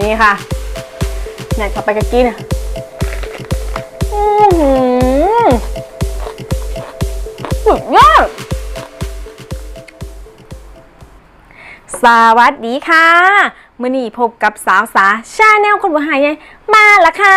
นี่ค่ะเนี่ยกลับไปกักินอือหือสุดยอดสวัสดีค่ะมื่อนี้พบกับสาวสาชาแนลคนบัวหายใหญ่มาละค่ะ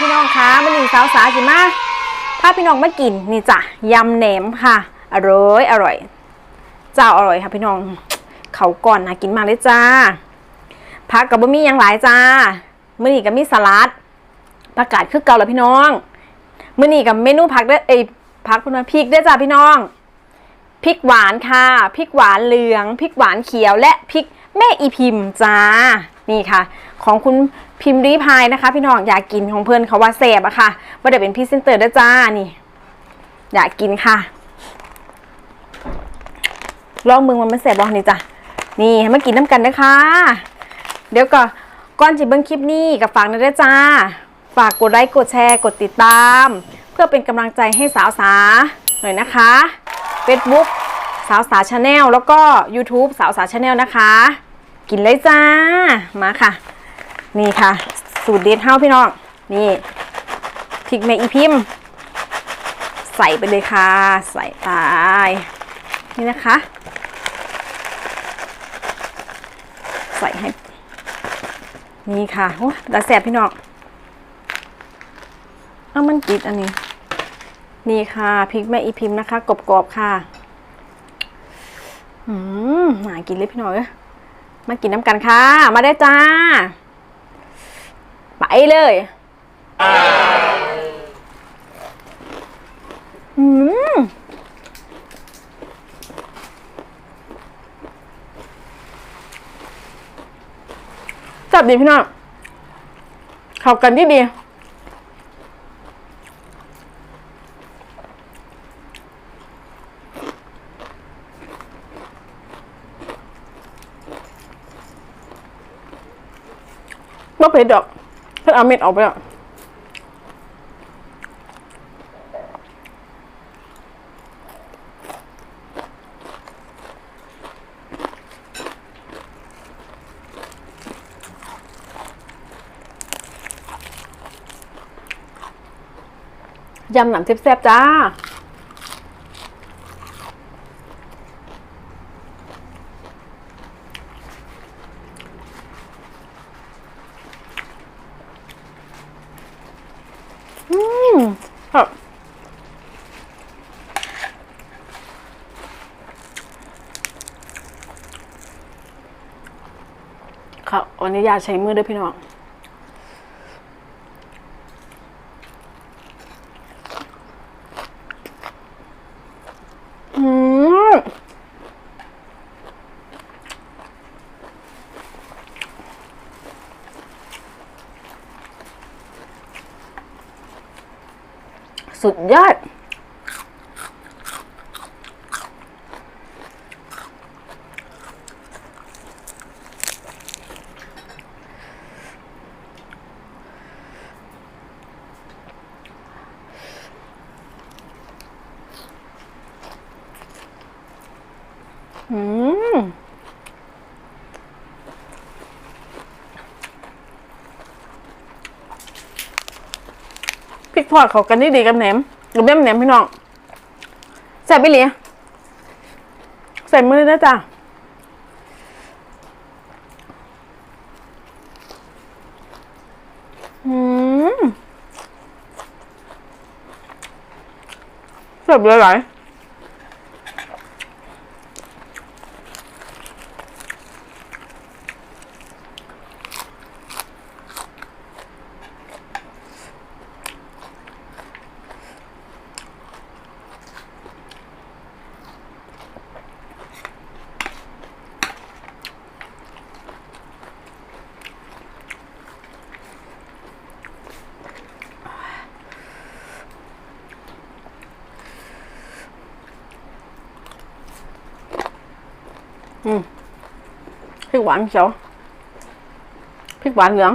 พี่น้องคะมื่อนี้สาวสาจิมาพาพี่น้องมากินนี่จ้ะยำแหนมค่ะ อร่อยอร่อย เจ้าอร่อยค่ะพี่น้องเขาก่อนนะกินมาเลยจ้า ผักกับบะหมี่ยังหลายจ้ามื่อนี้ก็มีสลัดผักกาดคือเก่าแล้วพี่น้องมื่อนี้กับเมนูผักเด้อเอ้ผักคุณมาพริกเด้จ้าพี่น้องพริกหวานค่ะพริกหวานเหลืองพริกหวานเขียวและพริกแม่อีพิมพ์จ้านี่ค่ะ ของคุณพิมพ์รีพายนะคะ พี่น้องอยากกินของเพื่อนเขาว่าแสบอะค่ะว่าเดี๋ยวเป็นพรีเซนเตอร์ด้วยจ้านี่ อยากกินค่ะ ลองมึงมันไมันแสบบ้างนี่จ้ะนี่ให้มากินน้ำกันนะคะ เดี๋ยวก่อนก่อนจิเบิ้งคลิปนี้กับฝากนะด้วยจ้า ฝากกดไลค์กดแชร์กดติดตาม เพื่อเป็นกำลังใจให้สาวสาหน่อยนะคะ Facebook สาวสาชาแนลแล้วก็ YouTube สาวสาชาแนลนะคะ กินเลยจ้ามาค่ะ นี่ค่ะ สูตรเด็ดเฮ้าพี่น้อง นี่พริกแม่อีพิมใส่ไปเลยค่ะ ใส่ไปนี่นะคะ ใส่ให้ นี่ค่ะโอ้ดาแสบพี่น้องเอามันกิดอันนี้ นี่ค่ะพริกแม่อีพิมพ์นะคะกรอบๆค่ะอืมหากินเลยพี่น้องเอ้ยมากินน้ำกันค่ะ มาได้จ้า ไปเลยอืม จับดีพี่น้องเข้ากันดีดีไม่เผ็ดดอกเพิ่งเอาเม็ดออกไปอะ ยำหนำแซ่บๆจ้า อืมครับครับวันนี้ยาใช้มือด้วยพี่น้อง อืม สุดยอด อืม พริกทอดเขากันนี่ดีกับแหนมกับแม่มแหนมพี่น้องใส่ไปเลยใส่มือนะจ้ะอืมเสิร์ฟเลยไหลายพริก หวานเขียวพริกหวานเหลือง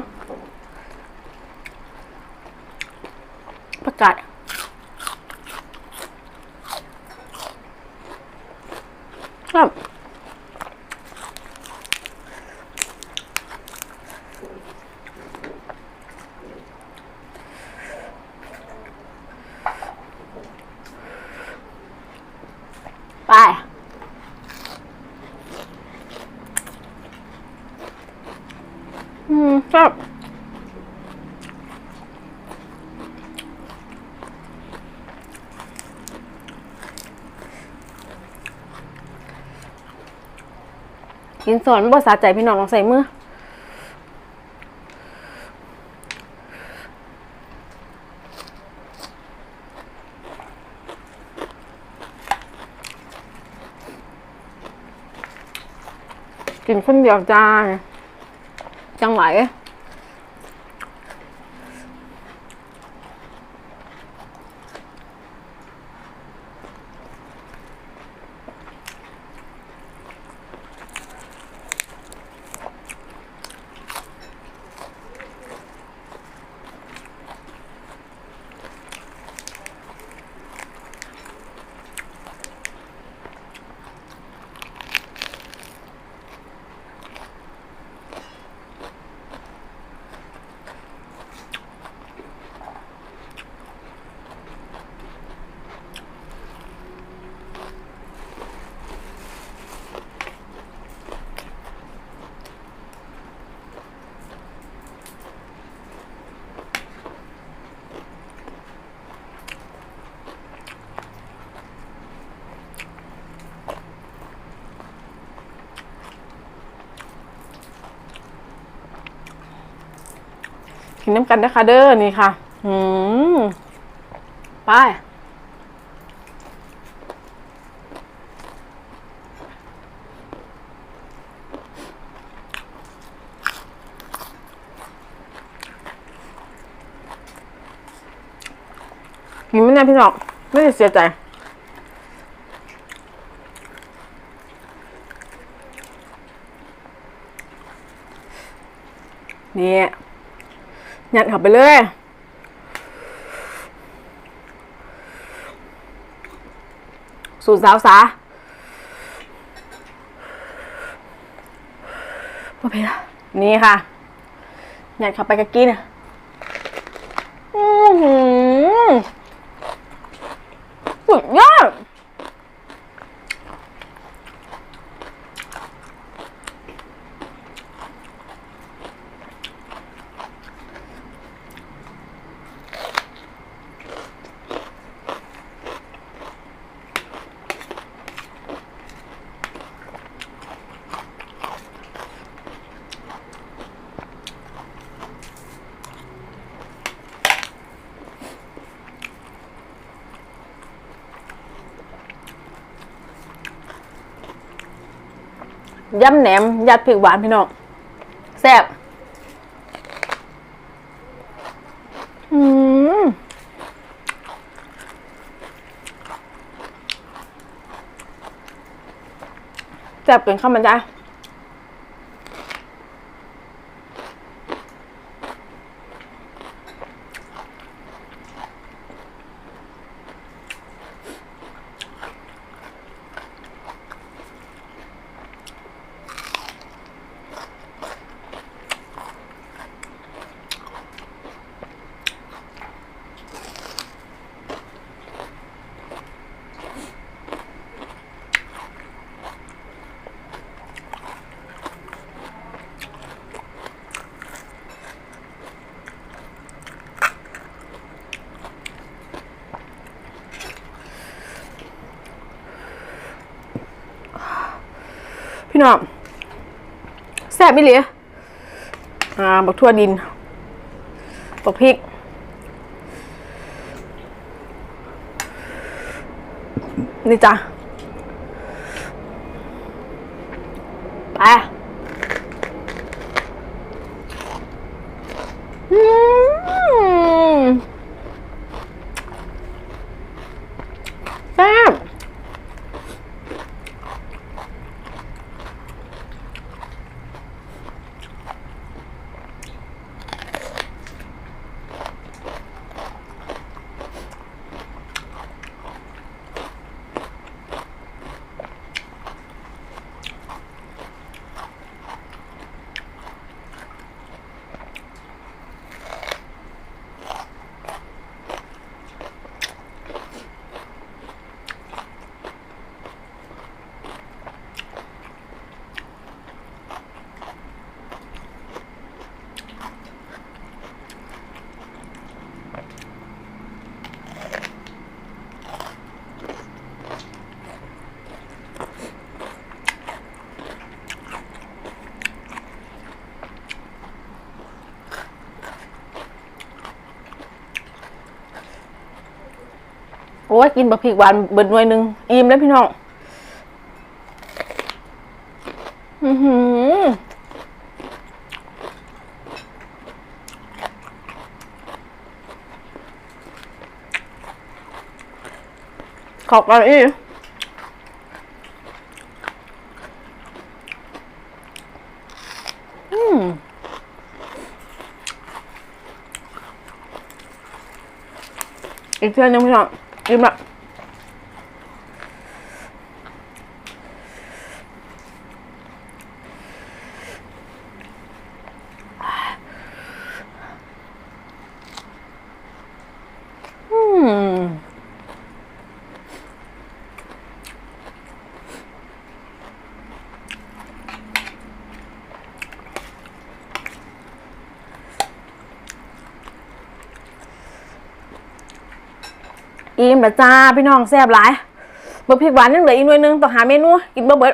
ประกาศครับ กินสอนบ่สาใจพี่น้องลองใส่มือกินคนเดียวจ้าจังไหว นน้ำกันนะคะเด้อนี่ค่ะ อืมไปกินไม่ได้พี่น้องไม่ได้เสียใจเนี่ย ดเข้าไปเลยสูตรสาวสาว่าไปละนี่ค่ะยัดเข้าไปกะกินอือหือสุดยอด ยำแหนม ยัดผิกหวานพี่น้องแซ่บอืมแซ่บเกินข้าวมันจ้า พี่น้องแซ่บไม่เหลืออ่าบักทั่วดินบักพริกนี่จ้ะไปอืมแซ่บ โอ้ยกินบะพริกหวานเบิดหน่วยหนึ่งอิ่มแล้วพี่น้องอือหือขอบกันอีกอืมอีกเทื่อนึงพี่น้อง อิ่ม อิ่มละจ้าพี่น้องแซ่บหลายเบิกพริกหวานยังเหลืออีกหน่วยนึงต้องหาเมนูกินบ่เบิด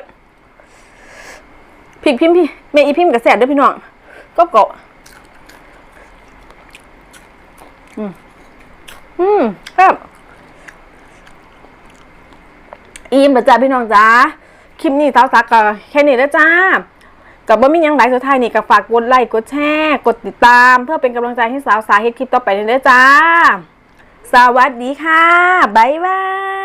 พริกพิมพ์พี่แม่อีพิมพ์กับแซ่บด้อพี่น้องก็เกาะอืมอืมครับอิ่มละจ้าพี่น้องจ้าคลิปนี้สาวสักก็แค่นี้แล้วจ้ากับว่มีหยังหลายสุดท้ายนี่ก็ฝากกดไลค์กดแชร์ กดติดตาม เพื่อเป็นกำลังใจให้สาวสาเฮ็ดคลิปต่อไปเด้อจ้า สวัสดีค่ะ บ๊ายบาย